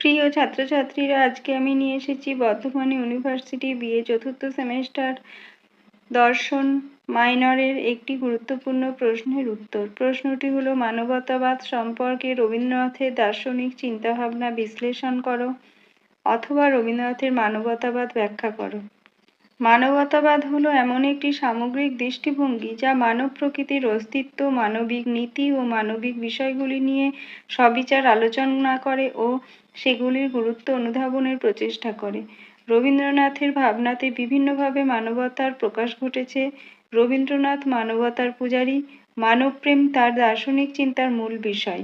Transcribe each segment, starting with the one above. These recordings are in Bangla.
প্রিয় ছাত্রছাত্রীরা, আজকে আমি নিয়ে এসেছি বর্ধমান ইউনিভার্সিটি বিএ চতুর্থ সেমেস্টার দর্শন মাইনরের একটি গুরুত্বপূর্ণ প্রশ্নের উত্তর। প্রশ্নটি হলো, মানবতাবাদ সম্পর্কে রবীন্দ্রনাথের দার্শনিক চিন্তাভাবনা বিশ্লেষণ করো অথবা রবীন্দ্রনাথের মানবতাবাদ ব্যাখ্যা করো। মানবতাবাদ হলো এমন একটি সামগ্রিক দৃষ্টিভঙ্গি যা মানব প্রকৃতির অস্তিত্ব, মানবিক নীতি ও মানবিক বিষয়গুলি নিয়ে সবিচার আলোচনা করে ও সেগুলির গুরুত্ব অনুধাবনের প্রচেষ্টা করে। রবীন্দ্রনাথের ভাবনাতে বিভিন্নভাবে মানবতার প্রকাশ ঘটেছে। রবীন্দ্রনাথ মানবতার পূজারী, মানবপ্রেম তার দার্শনিক চিন্তার মূল বিষয়।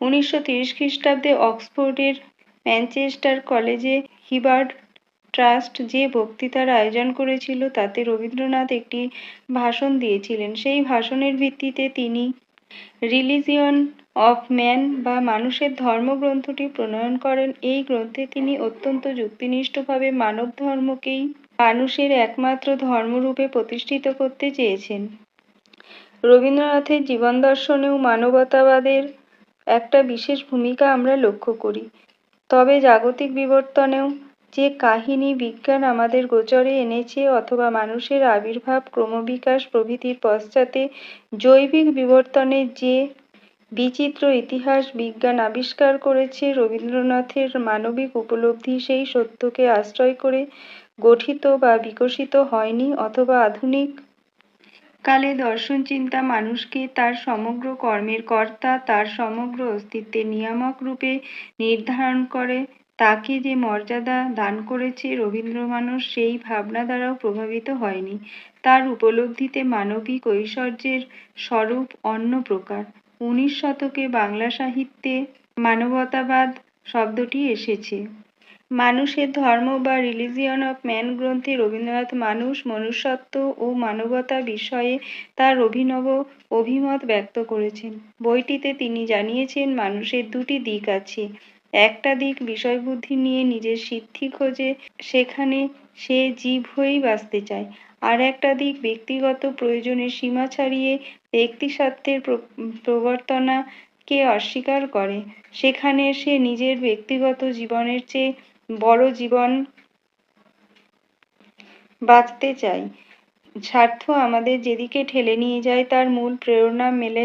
উনিশশো তিরিশ খ্রিস্টাব্দে অক্সফোর্ডের ম্যানচেস্টার কলেজে হিবার্ড ট্রাস্ট যে বক্তৃতার আয়োজন করেছিল, তাতে রবীন্দ্রনাথ একটি ভাষণ দিয়েছিলেন। সেই ভাষণের ভিত্তিতে তিনি রিলিজিয়ন অফ ম্যান বা মানুষের ধর্ম গ্রন্থটি প্রণয়ন করেন। এই গ্রন্থে তিনি অত্যন্ত যুক্তিনিষ্ঠভাবে মানব ধর্মকেই মানুষের একমাত্র ধর্মরূপে প্রতিষ্ঠিত করতে চেয়েছেন। রবীন্দ্রনাথের জীবন দর্শনেও মানবতাবাদের একটা বিশেষ ভূমিকা আমরা লক্ষ্য করি। তবে জাগতিক বিবর্তনেও যে কাহিনী বিজ্ঞান আমাদের গোচরে এনেছে অথবা মানুষের আবির্ভাব ক্রমবিকাশ প্রভৃতির পশ্চাতে জৈবিক বিবর্তনের যে বিচিত্র ইতিহাস বিজ্ঞান আবিষ্কার করেছে রবীন্দ্রনাথের মানবিক উপলব্ধি সেই সত্যকে আশ্রয় করে গঠিত বা বিকশিত হয়নি অথবা আধুনিক কালে দর্শন চিন্তা মানুষকে তার সমগ্র কর্মের কর্তা, তার সমগ্র অস্তিত্বের নিয়ামক রূপে নির্ধারণ করে তাকে যে মর্যাদা দান করেছে রবীন্দ্র মানুষ সেই ভাবনা দ্বারাও প্রভাবিত হয়নি। তার উপলব্ধিতে মানবিক ঐশ্বর্যের স্বরূপ অন্য প্রকার। উনিশ শতকে বাংলা সাহিত্যে মানবতাবাদ শব্দটি এসেছে। মানুষের ধর্ম বা রিলিজিয়ন অফ ম্যান গ্রন্থে রবীন্দ্রনাথ মানুষ মনুষ্যত্ব ও মানবতা বিষয়ে তার অভিনব অভিমত ব্যক্ত করেছেন। বইটিতে তিনি জানিয়েছেন, মানুষের দুটি দিক আছে। একটা দিক বিষয়বুদ্ধি নিয়ে নিজের সিদ্ধি খোঁজে, সেখানে সে জীব হয়েই বাঁচতে চায়। আর একটা দিক ব্যক্তিগত প্রয়োজনের সীমা ছাড়িয়ে ব্যক্তি স্বার্থের প্রবর্তনাকে অস্বীকার করে। সেখানে সে নিজের ব্যক্তিগত জীবনের চেয়ে বড় জীবন বাঁচতে চায়। স্বার্থ আমাদের যেদিকে ঠেলে নিয়ে যায়, তার মূল প্রেরণা মেলে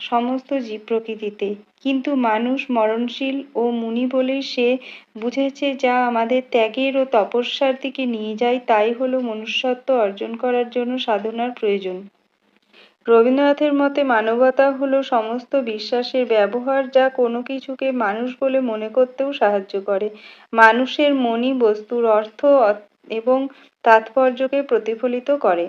সমস্ত জীব প্রকৃতিতে। কিন্তু মানুষ মরণশীল ও মুনি বলেই সে বুঝেছে যা আমাদের ত্যাগের ও তপস্যার দিকে নিয়ে যায়, তাই হলো মনুষ্যত্ব অর্জন করার জন্য সাধনার প্রয়োজন। রবীন্দ্রনাথের মতে মানবতা হলো সমস্ত বিশ্বাসের ব্যবহার যা কোনো কিছুকে মানুষ বলে মনে করতেও সাহায্য করে। মানুষের মনই বস্তুর অর্থ এবং তাৎপর্যকে প্রতিফলিত করে।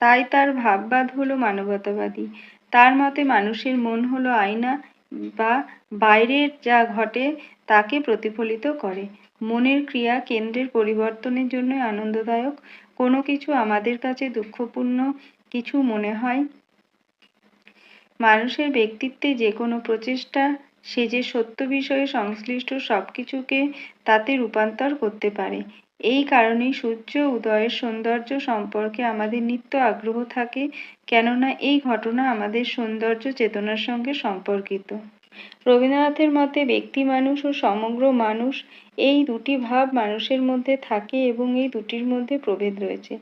তাই তার ভাববাদ হলো মানবতাবাদী। তার মতে মানুষের মন হলো আয়না বা বাইরের যা ঘটে তাকে প্রতিফলিত করে। মনের ক্রিয়া কেন্দ্রের পরিবর্তনের জন্য আনন্দদায়ক। কোনো কিছু আমাদের কাছে দুঃখপূর্ণ কিছু মনে হয়? মানুষের ব্যক্তিত্বে যে কোনো প্রচেষ্টা, সে যে সত্য বিষয়ে সংশ্লিষ্ট সব কিছুকে তাতে রূপান্তর করতে পারে। এই কারণেই সূর্য উদয়ের সৌন্দর্য সম্পর্কে আমাদের নিত্য আগ্রহ থাকে, কেননা এই ঘটনা আমাদের সৌন্দর্য চেতনার সঙ্গে সম্পর্কিত। রবীন্দ্রনাথের মতে ব্যক্তি মানুষ ও সমগ্র মানুষ এই দুটি ভাব মানুষের মধ্যে থাকে এবং এই দুটির মধ্যে প্রভেদ রয়েছে।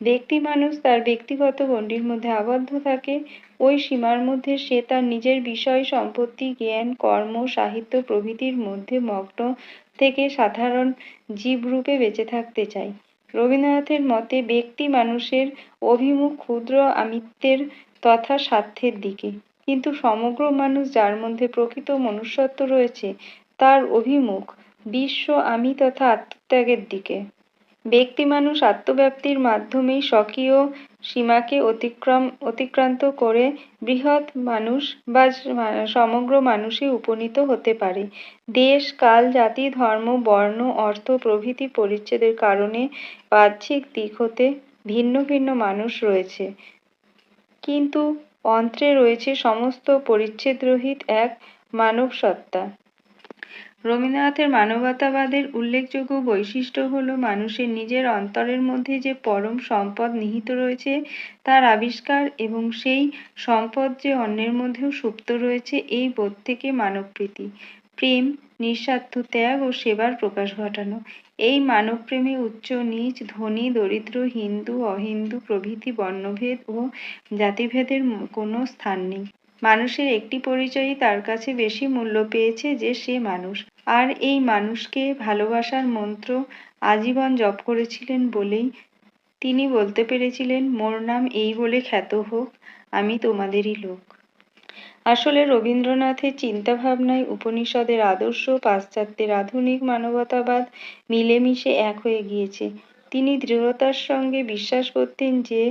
ব্যক্তি মানুষ তার ব্যক্তিগত গণ্ডির মধ্যে আবদ্ধ থাকে, ওই সীমার মধ্যে সে তার নিজের বিষয়, সম্পত্তি, জ্ঞান, কর্ম, সাহিত্য প্রভৃতির মধ্যে মগ্ন থেকে সাধারণ জীবরূপে বেঁচে থাকতে চায়। রবীন্দ্রনাথের মতে ব্যক্তি মানুষের অভিমুখ ক্ষুদ্র আমিত্বের তথা স্বার্থের দিকে। কিন্তু সমগ্র মানুষ যার মধ্যে প্রকৃত মনুষ্যত্ব রয়েছে, তার অভিমুখ বিশ্ব আমি তথা আত্মত্যাগের দিকে। ব্যক্তি মানুষ আত্মব্যাপ্তির মাধ্যমেই স্বকীয় সীমাকে অতিক্রম, অতিক্রান্ত করে বৃহৎ মানুষ বা সমগ্র মানুষে উপনীত হতে পারে। দেশ, কাল, জাতি, ধর্ম, বর্ণ, অর্থ, প্রভৃতি পরিচ্ছেদের কারণে বাহ্যিক দিক হতে ভিন্ন ভিন্ন মানুষ রয়েছে। কিন্তু অন্ত্রে রয়েছে সমস্ত পরিচ্ছেদ রহিত এক মানব সত্তা রবীন্দ্রনাথের মানবতাবাদের উল্লেখযোগ্য বৈশিষ্ট্য হল মানুষের নিজের অন্তরের মধ্যে যে পরম সম্পদ নিহিত রয়েছে, তার আবিষ্কার এবং সেই সম্পদ যে অন্যের মধ্যেও সুপ্ত রয়েছে, এই বোধ থেকে মানবপ্রীতি। প্রেম, নিঃস্বার্থ ত্যাগ ও সেবার প্রকাশ ঘটানো। এই মানবপ্রেমে উচ্চ, নীচ, ধনী, দরিদ্র, হিন্দু, অহিন্দু প্রভৃতি বর্ণভেদ ও জাতিভেদের কোনো স্থান নেই। মানুষের একটি পরিচয়ই তার কাছে বেশি মূল্য পেয়েছে যে সে মানুষ। আর এই মানুষকে ভালোবাসার মন্ত্র আজীবন জপ করেছিলেন বলেই তিনি বলতে পেরেছিলেন, মোর নাম এই বলে খ্যাত হোক, আমি তোমাদেরই লোক। আসলে রবীন্দ্রনাথের চিন্তাভাবনায় উপনিষদের আদর্শ, পাশ্চাত্যের আধুনিক মানবতাবাদ মিলেমিশে এক হয়ে গিয়েছে। তিনি দৃঢ়তার সঙ্গে বিশ্বাস করতেন যে,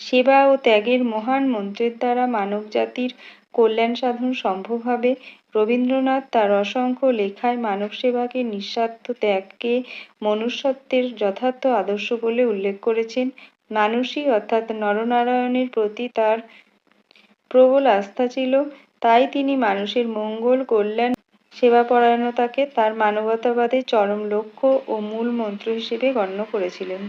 সেবা ও ত্যাগের মহান মন্ত্রের দ্বারা মানবজাতির কল্যাণ সাধন সম্ভব হবে। রবীন্দ্রনাথ তার অসংখ্য লেখায় মানব সেবাকে নিঃস্বার্থ ত্যাগকে মনুষ্যত্বের যথার্থ আদর্শ বলে উল্লেখ করেছেন। মানুষই অর্থাৎ নরনারায়ণের প্রতি তার প্রবল আস্থা ছিল, তাই তিনি মানুষের মঙ্গল, কল্যাণ সেবাপরায়ণতাকে তার মানবতাবাদের চরম লক্ষ্য ও মূল মন্ত্র হিসেবে গণ্য করেছিলেন।